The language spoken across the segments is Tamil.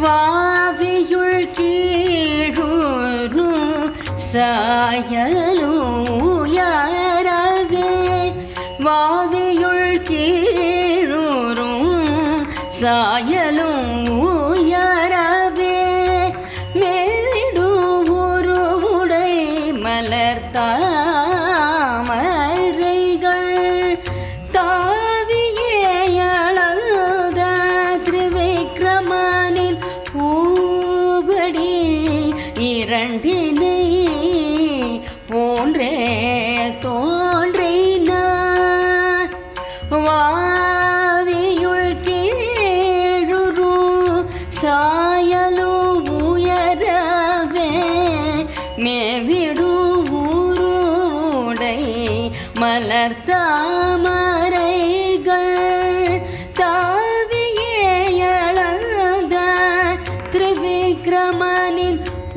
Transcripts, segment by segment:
வாவியுள் கீழூரும் சாயலூயரவே வாவியுள் கீழூரும் சாயலும் உயரவே. மேலிடும் ஒரு உடை மலர்த்தார் கண்டினை போன்றே தோன்றினார் வாவியுள் கீழுரு சாயலும் உயரவே மேவிடு ஊருடை மலர் தாமரைகள்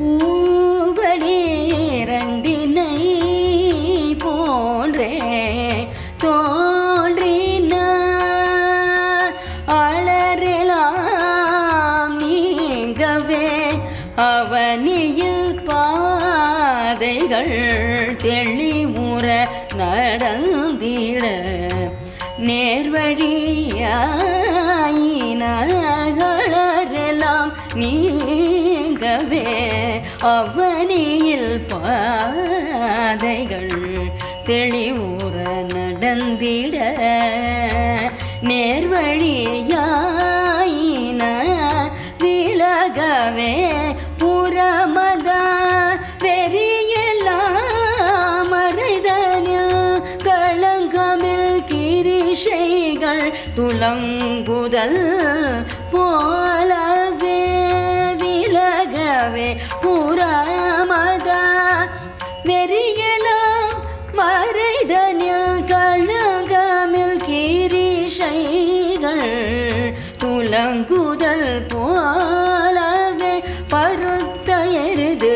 ஊ அவனியில் பாதைகள் தெளிமுற நடந்திட. நேர்வழியாயினகளரெல்லாம் நீங்கவே அவனியில் பாதைகள் தெளிவுற நடந்திட. நேர்வழி விலகவே புறமத வெறியெல்லாம் மறைதனு களங்கமில் கிரிஷைகள் துலங்குதல் போலவே விலகவே புறமத வெறியலாம் மறைதன கழகமில் கிரிஷைகள் துலங்குதல் போ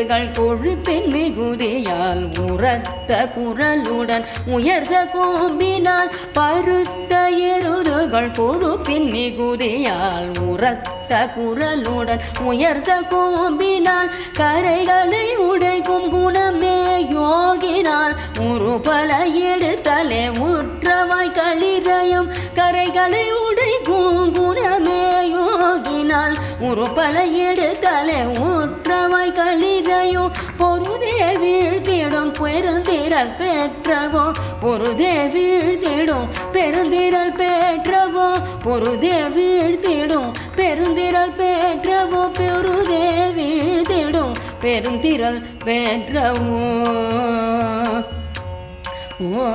எருதுகள் கொழுப்பின் மிகுதியால் உரத்த குரலுடன் உயர்ந்த கோம்பினால் பருத்த எருதுகள் கொழுப்பின் மிகுதியால் உரத்த குரலுடன் உயர்ந்த கோம்பினால் கரைகளை உடைக்கும் குணமே யோகினால் உருபல எடுத்தலே உற்றவாய் களிரயம் கரைகளை உடைக்கும் குணமே யோகினால் உருபல எடுத்தலே உற்றவாய் களி வீழ்த்திடும் பெருந்திரல் பெற்றவோ பொருதே வீழ்த்திடும் பெருந்திரல் பெற்றவோ பொருதே வீழ்த்திடும் பெருந்திரல் பெற்றவோ பெருதே வீழ்த்திடும் பெருந்திரல் பெற்றவோ ஓ